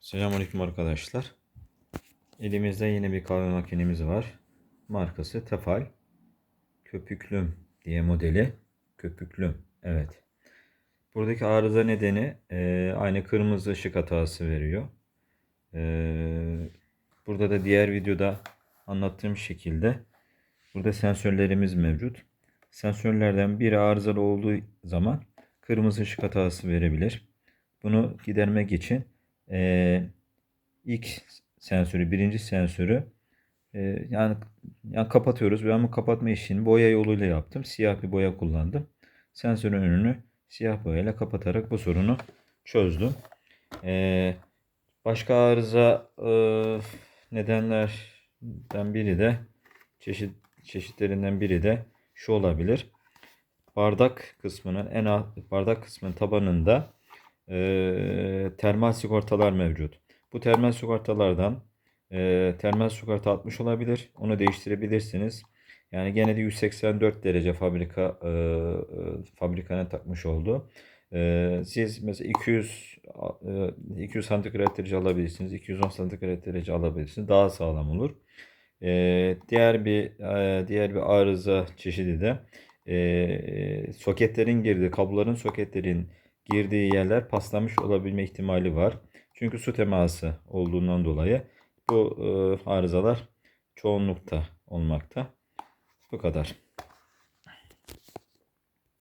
Selamünaleyküm arkadaşlar. Elimizde yeni bir kahve makinemiz var. Markası Tefal. Köpüklüm diye modeli. Köpüklüm. Evet. Buradaki arıza nedeni e, aynı kırmızı ışık hatası veriyor. E, burada da diğer videoda anlattığım şekilde burada sensörlerimiz mevcut. Sensörlerden biri arızalı olduğu zaman kırmızı ışık hatası verebilir. Bunu gidermek için e, ilk sensörü, birinci sensörü e, yani, yani kapatıyoruz. Ben bu kapatma işini boya yoluyla yaptım. Siyah bir boya kullandım. Sensörün önünü siyah boyayla kapatarak bu sorunu çözdüm. E, başka arıza e, nedenlerden biri de çeşit çeşitlerinden biri de şu olabilir. Bardak kısmının en alt bardak kısmının tabanında e, termal sigortalar mevcut. Bu termal sigortalardan e, termal sigorta atmış olabilir. Onu değiştirebilirsiniz. Yani gene de 184 derece fabrika e, fabrikanın takmış olduğu. E, siz mesela 200 e, 200 santigrat derece alabilirsiniz. 210 santigrat derece alabilirsiniz. Daha sağlam olur. E, diğer bir e, diğer bir arıza çeşidi de e, soketlerin girdiği kabloların soketlerin girdiği yerler paslanmış olabilme ihtimali var. Çünkü su teması olduğundan dolayı bu e, arızalar çoğunlukta olmakta. Bu kadar.